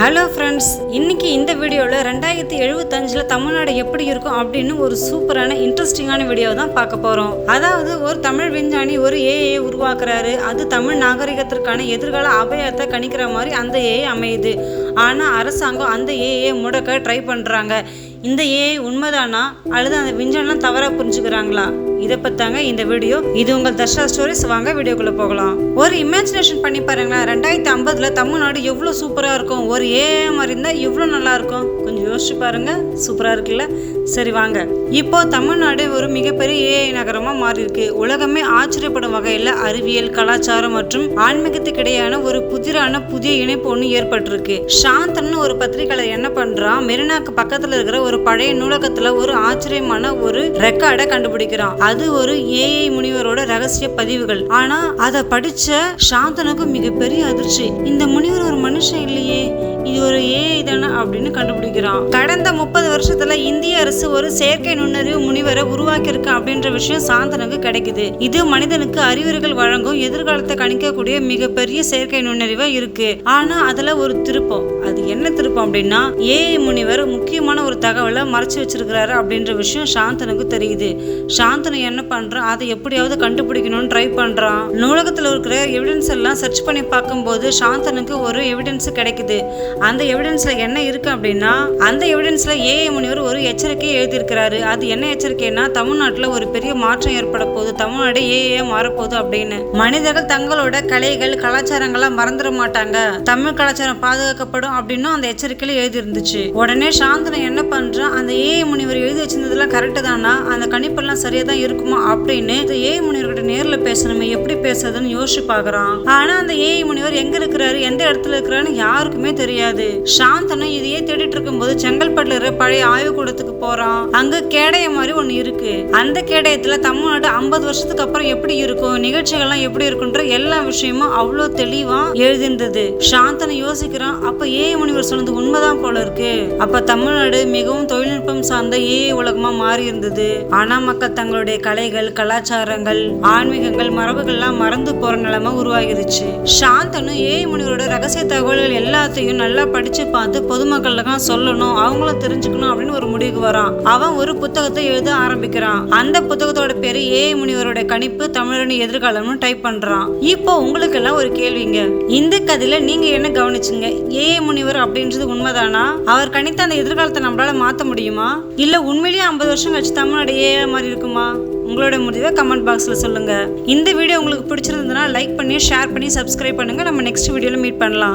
Hello friends இன்னைக்கு இந்த வீடியோவில் ரெண்டாயிரத்தி எழுபத்தஞ்சில் தமிழ்நாடு எப்படி இருக்கும் அப்படின்னு ஒரு சூப்பரான இன்ட்ரெஸ்டிங்கான வீடியோ தான் பார்க்க போகிறோம் அதாவது ஒரு தமிழ் விஞ்ஞானி ஒரு ஏஐ உருவாக்குறாரு. அது தமிழ் நாகரிகத்திற்கான எதிர்கால அபாயத்தை கணிக்கிற மாதிரி அந்த ஏஐ அமையுது. ஆனால் அரசாங்கம் அந்த ஏஐ முடக்க ட்ரை பண்ணுறாங்க இந்த ஏஐ உண்மைதானா? அல்லது அந்த விஞ்ஞானம் தவறாக புரிஞ்சுக்கிறாங்களா? இதை பத்தாங்க இந்த வீடியோ. இது உங்கள் தர்ஷா ஸ்டோரிஸ் வாங்க வீடியோக்குள்ள போகலாம். ஒரு இமேஜினேஷன் பண்ணி பாருங்களேன். ரெண்டாயிரத்தி ஐம்பதுல தமிழ்நாடு எவ்வளோ சூப்பராக இருக்கும்? ஒரு ஏஐ மாதிரி இருந்தால் எவ்வளோ நல்லா இருக்கும்? கொஞ்சம் யோசிச்சு பாருங்க. சூப்பராக இருக்குல்ல? சரி வாங்க. இப்போ தமிழ்நாடு ஒரு மிகப்பெரிய ஏஐ நகரமாக மாறி இருக்கு உலகமே ஆச்சரியப்படும் வகையில் அறிவியல் கலாச்சாரம் மற்றும் ஆன்மீகத்துக்கு இடையான ஒரு புதிரான புதிய இணைப்பு ஒன்று ஏற்பட்டிருக்கு. சாந்தன்னு ஒரு பத்திரிகையாளர் என்ன பண்றான் மெரினாக்கு பக்கத்துல இருக்கிற ஒரு பழைய நூலகத்துல ஒரு ஆச்சரியமான ஒரு ரெக்கார்டை கண்டுபிடிக்கிறான். அது ஒரு ஏஐ முனிவரோட ரகசிய பதிவுகள். ஆனா அதை படிச்ச சாந்தனுக்கு மிகப்பெரிய அதிர்ச்சி. இந்த முனிவர் ஒரு மனுஷன் இல்லையே. இது ஒரு ஏஐ தானே அப்படின்னு கண்டுபிடிக்கிறான். கடந்த முப்பது வருஷத்துல இந்திய அரசு ஒரு செயற்கை நுண்ணறிவு முனிவரை உருவாக்கியிருக்கு அப்படின்ற விஷயம் சாந்தனுக்கு கிடைக்குது. இது மனிதனுக்கு அறிவுரைகள் வழங்கும் எதிர்காலத்தை கணிக்கக்கூடிய மிகப்பெரிய செயற்கை நுண்ணறிவா இருக்கு. ஆனா அதுல ஒரு திருப்பம். அது என்ன திருப்பம் அப்படின்னா ஏஐ முனிவர் முக்கியமான ஒரு தகவலை மறைச்சு வச்சிருக்கிறாரு அப்படின்ற விஷயம் சாந்தனுக்கு தெரியுது. சாந்தனு என்ன பண்றான்? அதை எப்படியாவது கண்டுபிடிக்கணும்னு ட்ரை பண்றான். நூலகத்துல இருக்கிற எவிடன்ஸ் எல்லாம் சர்ச் பண்ணி பார்க்கும்போது சாந்தனுக்கு ஒரு எவிடன்ஸ் கிடைக்குது. அந்த எவிடன்ஸில் என்ன இருக்குது அப்படின்னா அந்த எவிடன்ஸில் ஏஐ முனிவர் ஒரு எச்சரிக்கையை எழுதியிருக்கிறாரு. அது என்ன எச்சரிக்கைன்னா தமிழ்நாட்டில் ஒரு பெரிய மாற்றம் ஏற்பட போகுது. தமிழ்நாடு ஏஏ மாறப்போகுது அப்படின்னு. மனிதர்கள் தங்களோட கலைகள் கலாச்சாரங்கள்லாம் மறந்துட மாட்டாங்க. தமிழ் கலாச்சாரம் பாதுகாக்கப்படும் அப்படின்னும் அந்த எச்சரிக்கையில் எழுதியிருந்துச்சு. உடனே சாந்தனை என்ன பண்ணுறான் அந்த ஏஐ முனிவர் எழுதி வச்சிருந்ததெல்லாம் கரெக்டு தானா? அந்த கணிப்பெல்லாம் சரியாக தான் இருக்குமா அப்படின்னு இந்த ஏஐ முனிவர்கிட்ட நேரில் பேசணுமே எப்படி பேசுறதுன்னு யோசிச்சு பார்க்குறான். ஆனால் அந்த ஏஐ முனிவர் எங்கே இருக்கிறாரு? எந்த இடத்துல இருக்கிறாருன்னு யாருக்குமே தெரியாது. சாந்தனும் இதையே தேடிட்டு இருக்கும்போது செங்கல்பட்டுல இருக்கிற பழைய ஆய்வுக்கூடத்துக்கு போறான். அங்க கேடய மாதிரி ஒண்ணு இருக்கு. அந்த கேடயத்துல தமிழ்நாடு ஐம்பது வருஷத்துக்கு அப்புறம் எப்படி இருக்கும்? நிகழ்ச்சிகள்லாம் எப்படி இருக்குன்ற எல்லா விஷயமும் அவ்வளோ தெளிவா எழுதியிருந்தது. சாந்தனை யோசிக்கிறான் அப்ப ஏஐ முனிவர் சொன்னது உண்மைதான் போல இருக்கு. அப்ப தமிழ்நாடு மிகவும் தொழில்நுட்பம் சார்ந்த ஏஐ உலகமா மாறி இருந்தது ஆனா மக்கள் தங்களுடைய கலைகள் கலாச்சாரங்கள் ஆன்மீகங்கள் மரபுகள்லாம் மறந்து போற நிலைமை உருவாகிருச்சு. சாந்தனு ஏஐ முனிவரோட ரகசிய தகவல்கள் எல்லாத்தையும் நல்லா படிச்சு பார்த்து பொதுமக்கள்லாம் சொல்லணும் அவங்களும் தெரிஞ்சுக்கணும் அப்படின்னு ஒரு முடிவுக்கு வரான். அவன் ஒரு புத்தகத்தை எழுத ஆரம்பிக்கிறான். அந்த புத்தகத்தோட பேரு ஏஐ முனிவரோட கணிப்பு தமிழரின் எதிர்காலம்னு டைப் பண்றான். இப்போ உங்களுக்கு எல்லாம் ஒரு கேள்விங்க இந்த கதையில நீங்க என்ன கவனிச்சுங்க? ஏஐ முனிவர் அப்படின்றது உண்மைதானா? அவர் கணித்த அந்த எதிர்காலத்தை நம்மளால மாத்த முடியுமா? இல்ல உண்மையிலேயே ஐம்பது வருஷம் கழிச்சு தமிழ்நாடு ஏஐ மாதிரி இருக்குமா? உங்களோட முடிவை கமெண்ட் பாக்ஸில் சொல்லுங்கள் இந்த வீடியோ உங்களுக்கு பிடிச்சிருந்ததுன்னா லைக் பண்ணி ஷேர் பண்ணி சப்ஸ்கிரைப் பண்ணுங்க. நம்ம நெக்ஸ்ட் வீடியோவில் மீட் பண்ணலாம்.